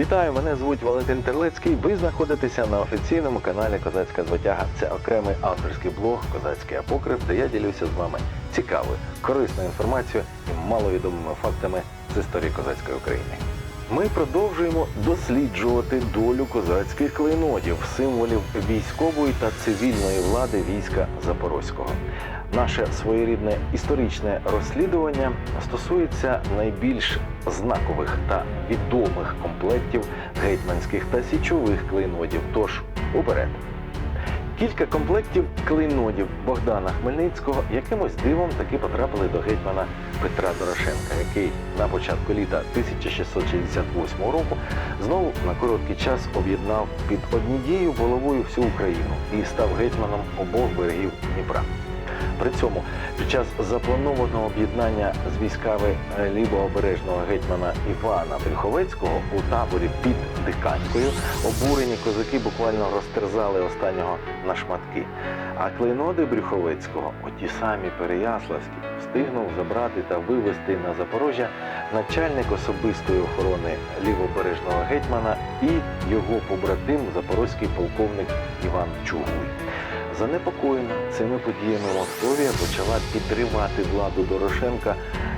Вітаю, мене звуть Валентин Терлецький. Ви знаходитеся на офіційному каналі Козацька звитяга. Це окремий авторський блог Козацький апокрив, де я ділюся з вами цікавою, корисною інформацією і маловідомими фактами з історії козацької України. Ми продовжуємо досліджувати долю козацьких клейнодів, символів військової та цивільної влади війська Запорозького. Наше своєрідне історичне розслідування стосується найбільш знакових та відомих комплектів гетьманських та січових клейнодів. Тож уперед. Кілька комплектів клейнодів Богдана Хмельницького якимось дивом таки потрапили до гетьмана Петра Дорошенка, який на початку літа 1668 року знову на короткий час об'єднав під однією головою всю Україну і став гетьманом обох берегів Дніпра. При цьому під час запланованого об'єднання з військами лівообережного гетьмана Івана Брюховецького у таборі під Диканькою обурені козаки буквально розтерзали останнього на шматки. А клейноди Брюховецького, оті самі Переяславські, встигнув забрати та вивезти на Запорожжя начальник особистої охорони лівобережного гетьмана і його побратим запорозький полковник Іван Чугуй. Занепокоєна цими подіями Московія почала підривати владу Дорошенка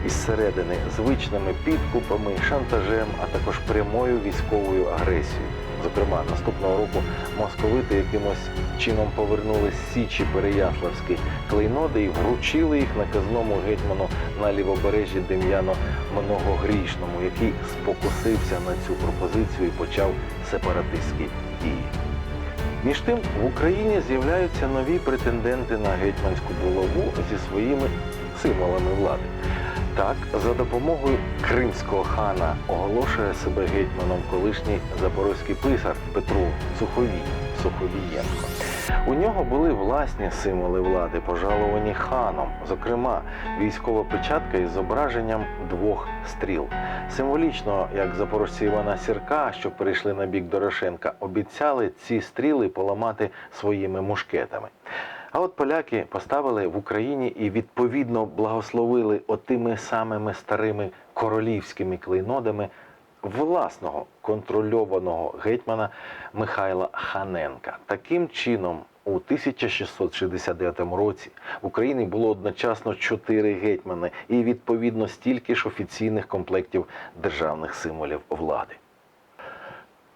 із середини звичними підкупами, шантажем, а також прямою військовою агресією. Зокрема, наступного року московити якимось чином повернули з Січі Переяславські клейноди і вручили їх наказному гетьману на лівобережжі Дем'яно Многогрішному, який спокусився на цю пропозицію і почав сепаратистські дії. Між тим в Україні з'являються нові претенденти на гетьманську булаву зі своїми символами влади. Так, за допомогою кримського хана оголошує себе гетьманом колишній запорозький писар Петру Суховій Суховієнко. У нього були власні символи влади, пожаловані ханом, зокрема військова печатка із зображенням двох стріл. Символічно, як запорожці Івана Сірка, що перейшли на бік Дорошенка, обіцяли ці стріли поламати своїми мушкетами. А от поляки поставили в Україні і відповідно благословили отими самими старими королівськими клейнодами власного контрольованого гетьмана Михайла Ханенка. Таким чином, у 1669 році в Україні було одночасно чотири гетьмани і відповідно стільки ж офіційних комплектів державних символів влади.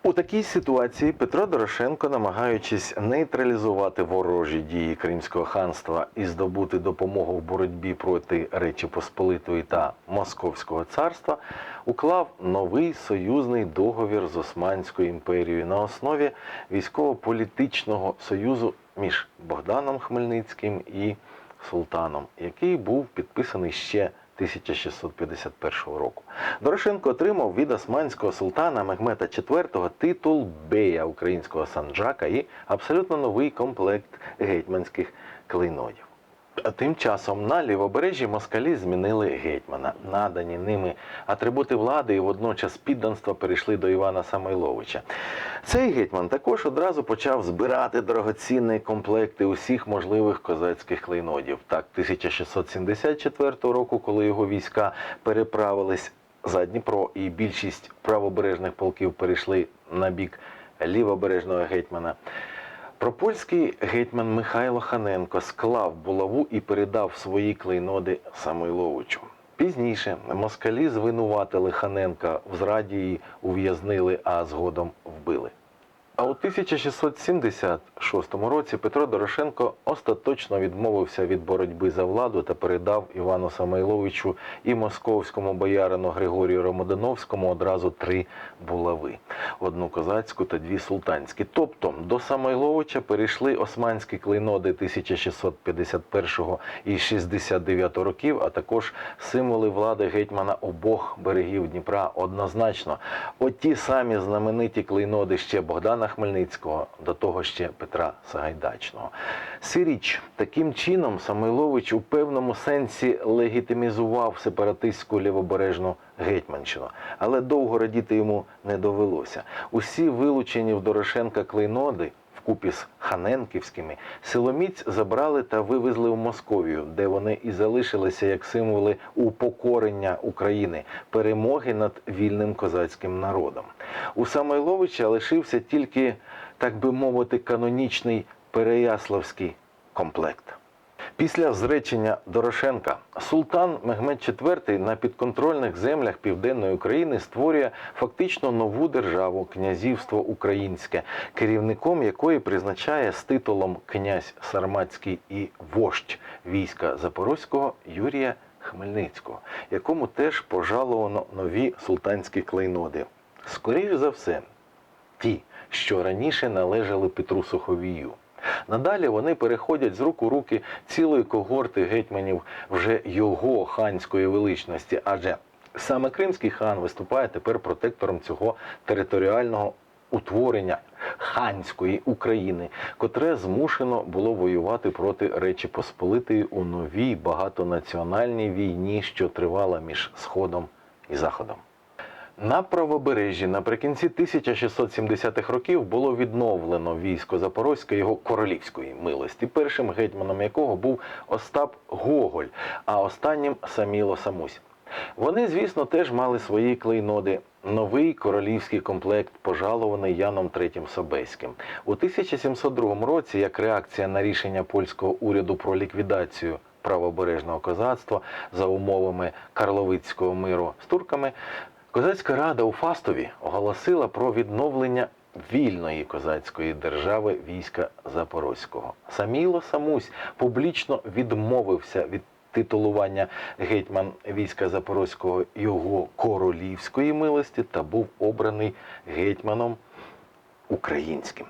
У такій ситуації Петро Дорошенко, намагаючись нейтралізувати ворожі дії Кримського ханства і здобути допомогу в боротьбі проти Речі Посполитої та Московського царства, уклав новий союзний договір з Османською імперією на основі військово-політичного союзу між Богданом Хмельницьким і Султаном, який був підписаний ще 1651 року. Дорошенко отримав від османського султана Мехмета IV титул бея українського санджака і абсолютно новий комплект гетьманських клейнодів. Тим часом на лівобережжі москалі змінили гетьмана. Надані ними атрибути влади і водночас підданства перейшли до Івана Самойловича. Цей гетьман також одразу почав збирати дорогоцінні комплекти усіх можливих козацьких клейнодів. Так, 1674 року, коли його війська переправились за Дніпро, і більшість правобережних полків перейшли на бік лівобережного гетьмана. Пропольський гетьман Михайло Ханенко склав булаву і передав свої клейноди Самойловичу. Пізніше москалі звинуватили Ханенка в зраді і ув'язнили, а згодом вбили. А у 1676 році Петро Дорошенко остаточно відмовився від боротьби за владу та передав Івану Самойловичу і московському боярину Григорію Ромодановському одразу три булави: одну козацьку та дві султанські. Тобто до Самойловича перейшли османські клейноди 1651 і 69 років, а також символи влади гетьмана обох берегів Дніпра однозначно. От ті самі знамениті клейноди ще Богдана Хмельницького, до того ще Петра Сагайдачного. Сиріч таким чином Самойлович у певному сенсі легітимізував сепаратистську лівобережну гетьманщину, але довго радіти йому не довелося. Усі вилучені в Дорошенка клейноди вкупі з Ханенківськими силоміць забрали та вивезли в Московію, де вони і залишилися як символи упокорення України, перемоги над вільним козацьким народом. У Самойловича лишився тільки, так би мовити, канонічний Переяславський комплект. Після зречення Дорошенка султан Мехмед IV на підконтрольних землях південної України створює фактично нову державу князівство українське, керівником якої призначає з титулом князь Сарматський і вождь війська Запорозького Юрія Хмельницького, якому теж пожаловано нові султанські клейноди. Скоріше за все, ті, що раніше належали Петру Суховію. Надалі вони переходять з рук у руки цілої когорти гетьманів вже його ханської величності, адже саме кримський хан виступає тепер протектором цього територіального утворення ханської України, котре змушено було воювати проти Речі Посполитої у новій багатонаціональній війні, що тривала між Сходом і Заходом. На правобережжі наприкінці 1670-х років було відновлено військо Запорозьке його королівської милості, першим гетьманом якого був Остап Гоголь, а останнім Саміло Самусь. Вони, звісно, теж мали свої клейноди. Новий королівський комплект, пожалований Яном III Собеським. У 1702 році, як реакція на рішення польського уряду про ліквідацію правобережного козацтва за умовами Карловицького миру з турками, Козацька рада у Фастові оголосила про відновлення вільної козацької держави війська Запорозького. Саміло Самусь публічно відмовився від титулування гетьман війська Запорозького його королівської милості та був обраний гетьманом українським.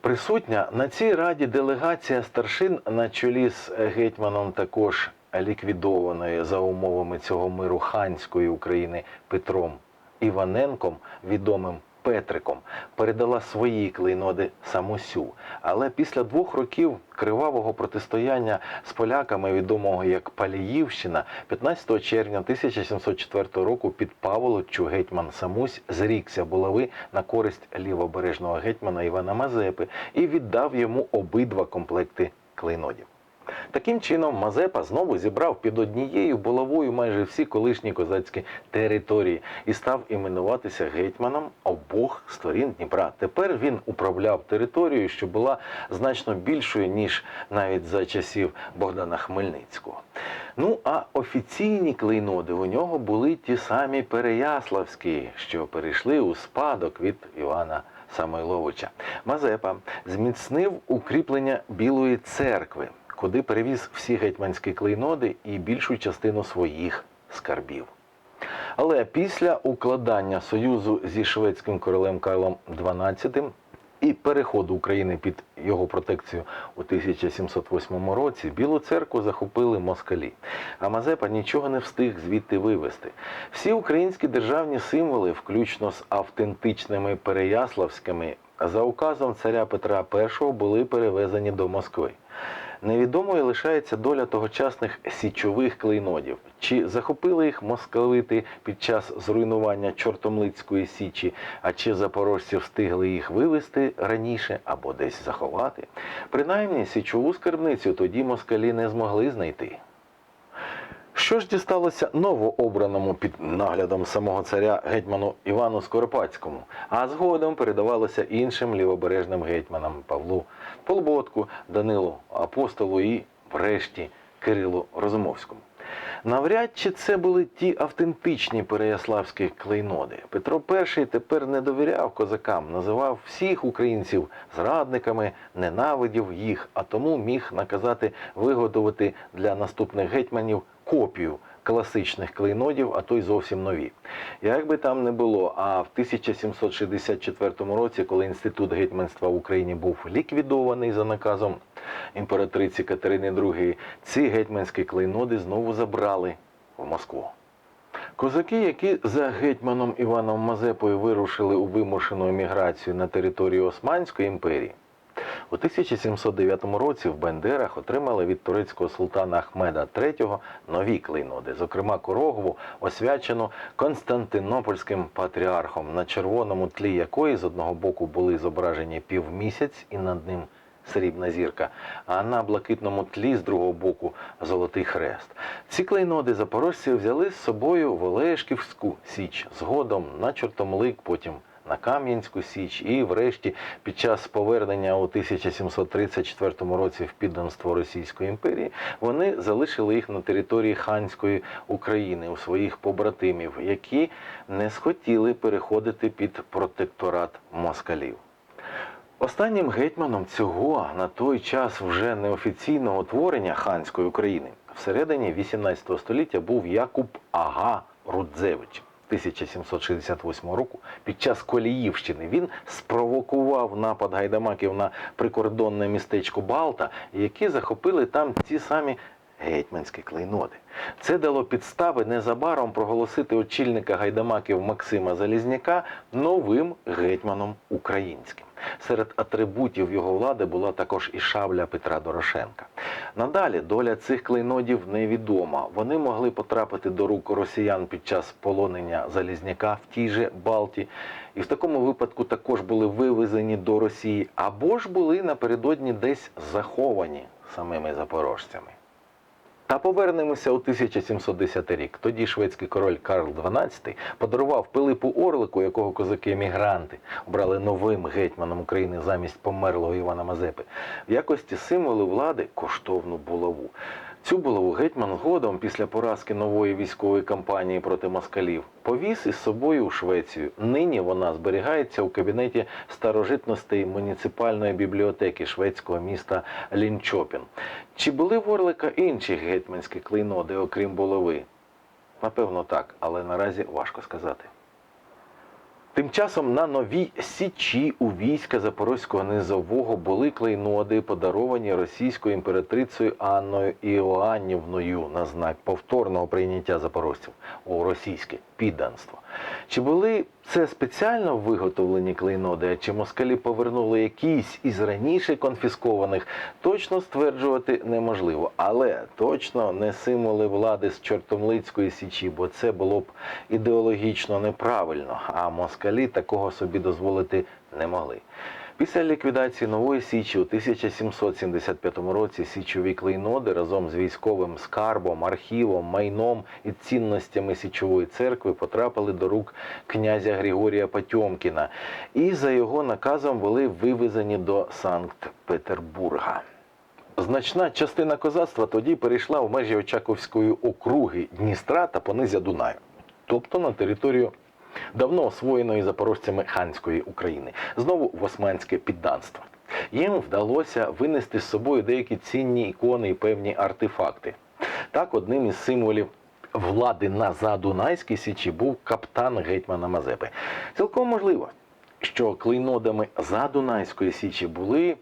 Присутня на цій раді делегація старшин на чолі з гетьманом також ліквідованої за умовами цього миру ханської України Петром Іваненком, відомим Петриком, передала свої клейноди самосю. Але після двох років кривавого протистояння з поляками, відомого як Паліївщина, 15 червня 1704 року під Паволоччю гетьман Самусь зрікся булави на користь лівобережного гетьмана Івана Мазепи і віддав йому обидва комплекти клейнодів. Таким чином, Мазепа знову зібрав під однією булавою майже всі колишні козацькі території і став іменуватися гетьманом обох сторін Дніпра. Тепер він управляв територією, що була значно більшою ніж навіть за часів Богдана Хмельницького. Ну а офіційні клейноди у нього були ті самі Переяславські, що перейшли у спадок від Івана. Самойловича Мазепа зміцнив укріплення Білої церкви, куди перевіз всі гетьманські клейноди і більшу частину своїх скарбів. Але після укладання союзу зі шведським королем Карлом XII і переходу України під його протекцію у 1708 році Білу церкву захопили москалі. А Мазепа нічого не встиг звідти вивезти. Всі українські державні символи, включно з автентичними переяславськими, за указом царя Петра І були перевезені до Москви. Невідомою лишається доля тогочасних січових клейнодів. Чи захопили їх московити під час зруйнування Чортомлицької січі, а чи запорожці встигли їх вивезти раніше або десь заховати? Принаймні, січову скарбницю тоді москалі не змогли знайти. Що ж дісталося новообраному під наглядом самого царя гетьману Івану Скоропадському, а згодом передавалося іншим лівобережним гетьманам Павлу Полботку, Данилу Апостолу і, врешті, Кирилу Розумовському. Навряд чи це були ті автентичні переяславські клейноди. Петро І тепер не довіряв козакам, називав всіх українців зрадниками, ненавидів їх, а тому міг наказати виготовити для наступних гетьманів копію класичних клейнодів, а то й зовсім нові. Як би там не було, а в 1764 році, коли інститут гетьманства в Україні був ліквідований за наказом імператриці Катерини II, ці гетьманські клейноди знову забрали в Москву. Козаки, які за гетьманом Іваном Мазепою вирушили у вимушену еміграцію на територію Османської імперії, У 1709 році в Бендерах отримали від турецького султана Ахмеда III нові клейноди, зокрема Корогову, освячену Константинопольським патріархом, на червоному тлі якої з одного боку були зображені півмісяць і над ним срібна зірка, а на блакитному тлі з другого боку золотий хрест. Ці клейноди запорожці взяли з собою в Олешківську січ, згодом на Чортомлик, потім на Кам'янську Січ і, врешті, під час повернення у 1734 році в підданство Російської імперії вони залишили їх на території ханської України у своїх побратимів, які не схотіли переходити під протекторат москалів. Останнім гетьманом цього на той час вже неофіційного творення ханської України всередині 18 століття був Якуб Ага Рудзевич. 1768 року. Під час Коліївщини він спровокував напад гайдамаків на прикордонне містечко Балта, які захопили там ці самі гетьманські клейноди. Це дало підстави незабаром проголосити очільника гайдамаків Максима Залізняка новим гетьманом українським. Серед атрибутів його влади була також і шабля Петра Дорошенка. Надалі доля цих клейнодів невідома. Вони могли потрапити до рук росіян під час полонення Залізняка в тій же Балті, і в такому випадку також були вивезені до Росії, або ж були напередодні десь заховані самими запорожцями. Та повернемося у 1710 рік. Тоді шведський король Карл XII подарував Пилипу Орлику, якого козаки-емігранти обрали новим гетьманом України замість померлого Івана Мазепи, в якості символу влади коштовну булаву. Цю булаву гетьман згодом, після поразки нової військової кампанії проти москалів, повіз із собою у Швецію. Нині вона зберігається у кабінеті старожитностей муніципальної бібліотеки шведського міста Лінчопін. Чи були в Орлика інші гетьманські клейноди, окрім булави? Напевно, так, але наразі важко сказати. Тим часом на новій січі у війська Запорозького низового були клейноди, подаровані російською імператрицею Анною Іоаннівною на знак повторного прийняття запорожців у російське підданство. Чи були це спеціально виготовлені клейноди, чи москалі повернули якісь із раніше конфіскованих, точно стверджувати неможливо. Але точно не символи влади з Чортомлицької січі, бо це було б ідеологічно неправильно, а москалі такого собі дозволити не могли. Після ліквідації нової січі у 1775 році січові клейноди разом з військовим скарбом, архівом, майном і цінностями січової церкви потрапили до рук князя Григорія Потьомкіна і за його наказом були вивезені до Санкт-Петербурга. Значна частина козацтва тоді перейшла в межі Очаковської округи Дністра та понизя Дунаю, тобто на територію давно освоєної запорожцями ханської України, знову в османське підданство. Їм вдалося винести з собою деякі цінні ікони і певні артефакти. Так, одним із символів влади на Задунайській січі був каптан гетьмана Мазепи. Цілком можливо, що клейнодами Задунайської січі були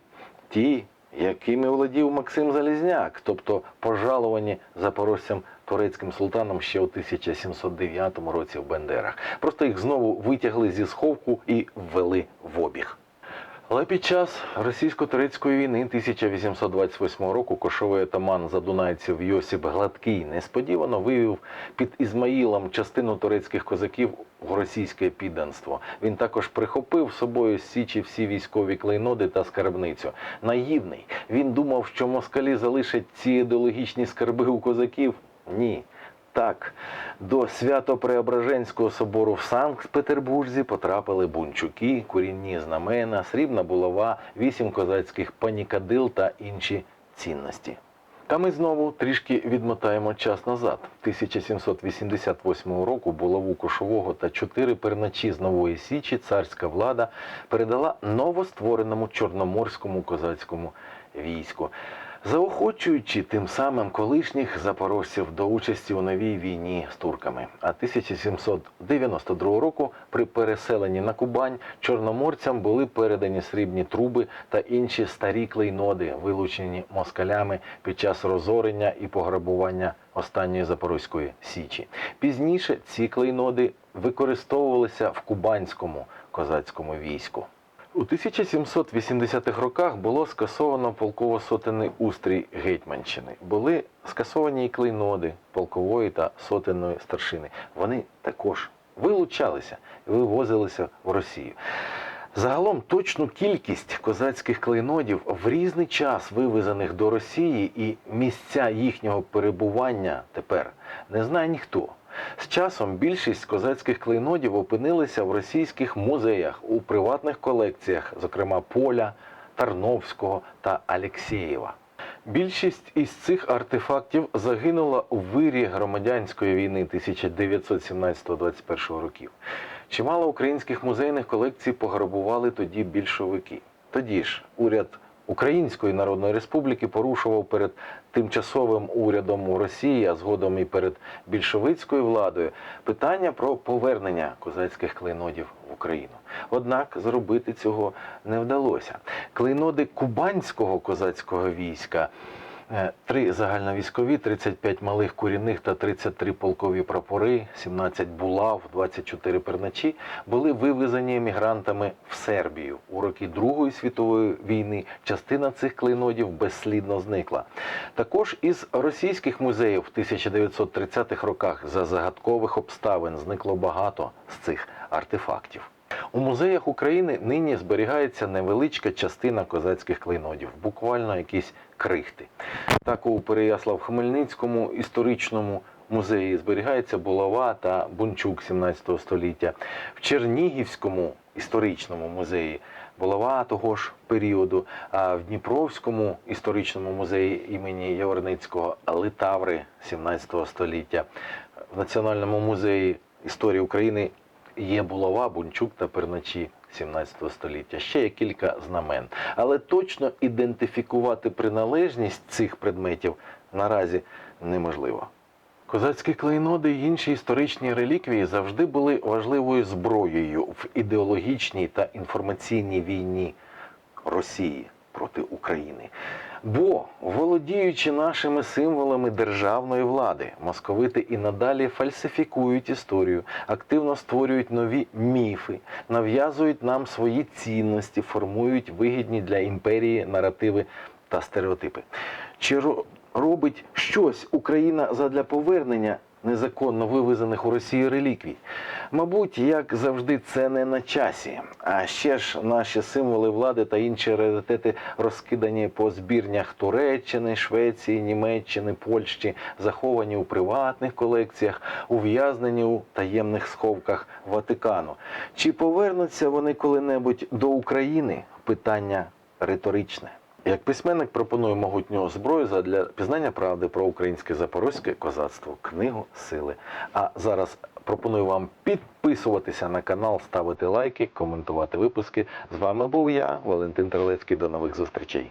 ті, якими володів Максим Залізняк, тобто пожаловані запорожцям турецьким султаном ще у 1709 році в Бендерах. Просто їх знову витягли зі сховку і ввели в обіг. Але під час російсько-турецької війни 1828 року кошовий атаман задунайців Йосип Гладкий несподівано вивів під Ізмаїлом частину турецьких козаків в російське підданство. Він також прихопив собою з січі всі військові клейноди та скарбницю. Наївний. Він думав, що москалі залишать ці ідеологічні скарби у козаків. Ні. Так, до Свято-Преображенського собору в Санкт-Петербурзі потрапили бунчуки, курінні знамена, срібна булава, вісім козацьких панікадил та інші цінності. Та ми знову трішки відмотаємо час назад. 1788 року булаву кошового та чотири перначі з нової січі царська влада передала новоствореному чорноморському козацькому війську заохочуючи тим самим колишніх запорожців до участі у новій війні з турками. А 1792 року при переселенні на Кубань чорноморцям були передані срібні труби та інші старі клейноди, вилучені москалями під час розорення і пограбування останньої запорозької січі. Пізніше ці клейноди використовувалися в кубанському козацькому війську. У 1780-х роках було скасовано полково-сотенний устрій Гетьманщини. Були скасовані і клейноди полкової та сотенної старшини. Вони також вилучалися і вивозилися в Росію. Загалом точну кількість козацьких клейнодів в різний час вивезених до Росії і місця їхнього перебування тепер не знає ніхто. З часом більшість козацьких клейнодів опинилися в російських музеях у приватних колекціях, зокрема Поля, Тарновського та Алєксєєва. Більшість із цих артефактів загинула у вирі громадянської війни 1917-21 років. Чимало українських музейних колекцій пограбували тоді більшовики. Тоді ж уряд Української Народної Республіки порушував перед тимчасовим урядом у Росії, а згодом і перед більшовицькою владою питання про повернення козацьких клейнодів в Україну. Однак зробити цього не вдалося. Клейноди кубанського козацького війська. Е, Три загальновійськові, 35 малих курінних та 33 полкові прапори, 17 булав, 24 перначі були вивезені емігрантами в Сербію. У роки Другої світової війни частина цих клейнодів безслідно зникла. Також із російських музеїв в 1930-х роках за загадкових обставин зникло багато з цих артефактів. У музеях України нині зберігається невеличка частина козацьких клейнодів, буквально якісь крихти. Так у Переяслав-Хмельницькому історичному музеї зберігається булава та бунчук 17 століття. В Чернігівському історичному музеї булава того ж періоду, а в Дніпровському історичному музеї імені Яворницького литаври 17 століття. В Національному музеї історії України є булава, бунчук та перначі 17 століття. Ще є кілька знамен. Але точно ідентифікувати приналежність цих предметів наразі неможливо. Козацькі клейноди і інші історичні реліквії завжди були важливою зброєю в ідеологічній та інформаційній війні Росії проти України. Бо, володіючи нашими символами державної влади, московити і надалі фальсифікують історію, активно створюють нові міфи, нав'язують нам свої цінності, формують вигідні для імперії наративи та стереотипи. Чи робить щось Україна задля повернення незаконно вивезених у Росію реліквій? Мабуть, як завжди, це не на часі. А ще ж наші символи влади та інші раритети розкидані по збірнях Туреччини, Швеції, Німеччини, Польщі, заховані у приватних колекціях, ув'язнені у таємних сховках Ватикану. Чи повернуться вони коли-небудь до України? Питання риторичне. Як письменник пропоную могутню зброю задля пізнання правди про українське запорозьке козацтво, книгу Сили. А зараз пропоную вам підписуватися на канал, ставити лайки, коментувати випуски. З вами був я, Валентин Терлецький. До нових зустрічей.